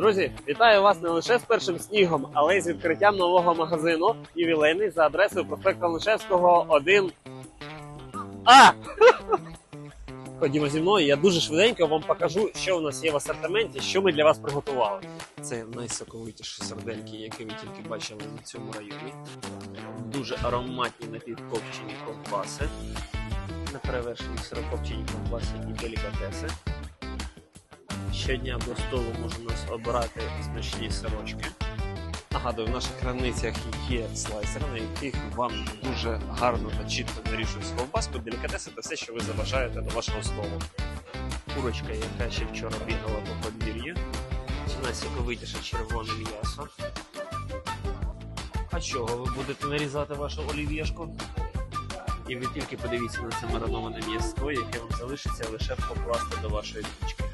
Друзі, вітаю вас не лише з першим снігом, але й з відкриттям нового магазину ювілейний за адресою проспекту Лишевського 1. А! Ходімо зі мною, я дуже швиденько вам покажу, що у нас є в асортименті, що ми для вас приготували. Це найсоковитіші сардельки, які ви тільки бачили на цьому районі. Дуже ароматні напівкопчені ковбаси, неперевершені сирокопчені ковбаси і делікатеси. Щодня до столу можна обирати смачні сирочки. Нагадую, в наших крамницях є слайсери, на яких вам дуже гарно та чітко нарішують ковбаску, делікатеси та все, що ви заважаєте до вашого столу. Курочка, яка ще вчора бігала по подвір'ю. Найсоковитіше червоне м'ясо. А чого ви будете нарізати вашу олів'єшку? І ви тільки подивіться на це мариноване м'ясо, яке вам залишиться лише покласти до вашої пічки.